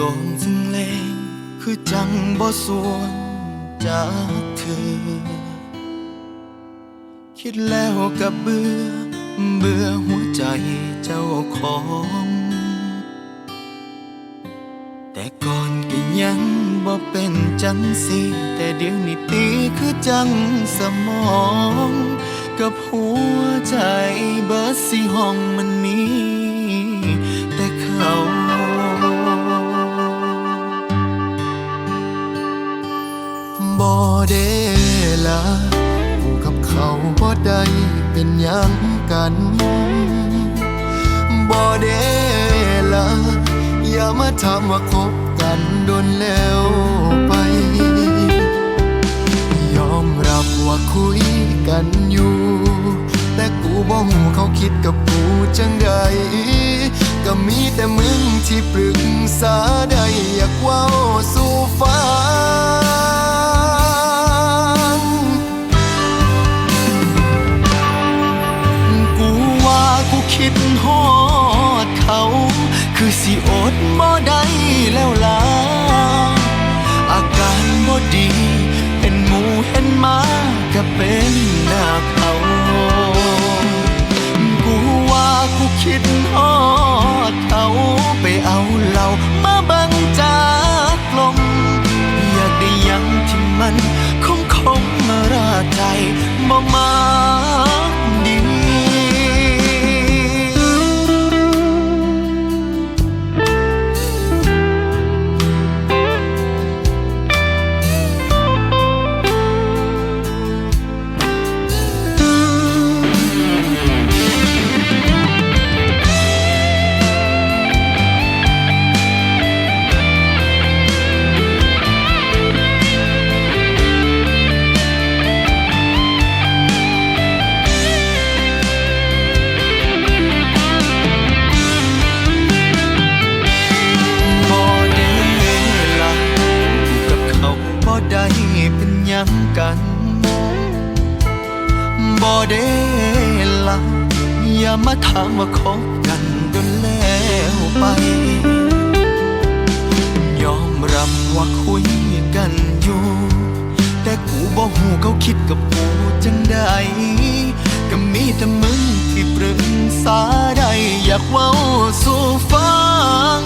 ลงซึ่งเลคือจังบ่สวงจากเธอ คิดแล้วกับเบื่อ เบื่อหัวใจเจ้าของ แต่ก่อนก็ยังบ่เป็นจังสิ แต่เดี๋ยวนี้ตีคือจังสมอง กับหัวใจเบิดสิห้องมันมี แต่เขา บ่ได้ละกูกับเขาบ่ได้เป็นยังกันบ่ได้ละอย่ามาถามว่าคบกันโดนแล้วไป ยอมรับว่าคุยกันอยู่ แต่กูบ่หูเขาคิดกับกูจังใดก็มีแต่มึงที่ปรึกษาได้อยากเว้าสู่ฟัง คิดฮอดเขา คือสิอดบ่ได้แล้วล่ะอาการบ่ดี เป็นหมูเห็นมาก็เป็นหน้าเขากูว่ากูคิดฮอดเขาไปเอาเหล้ามาบังจากลมอยากได้ยังที่มันคงคงมาราใจบ่มา หยังกันบ่ได้ละอย่ามาถามว่าคบกันโดนแล้วไป ยอมรับว่าคุยกันอยู่ แต่กูบ่หูเขาคิดกับกูจังใดก็มีแต่มึงที่ปรึกษาได้อยากเว้าสู่ฟัง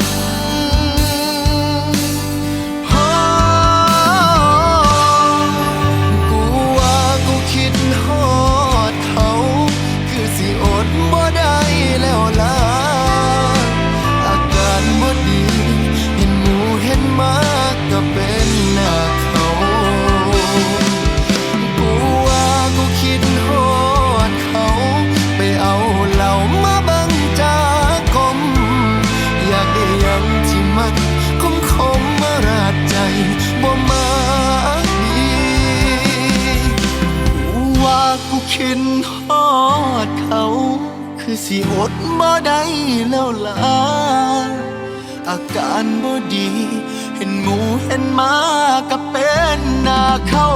กูคินฮอดเขา คือสิอดบ่ได้แล้วล่ะ อาการบ่ดี เห็นหมูเห็นหมาก็เป็นหน้าเขา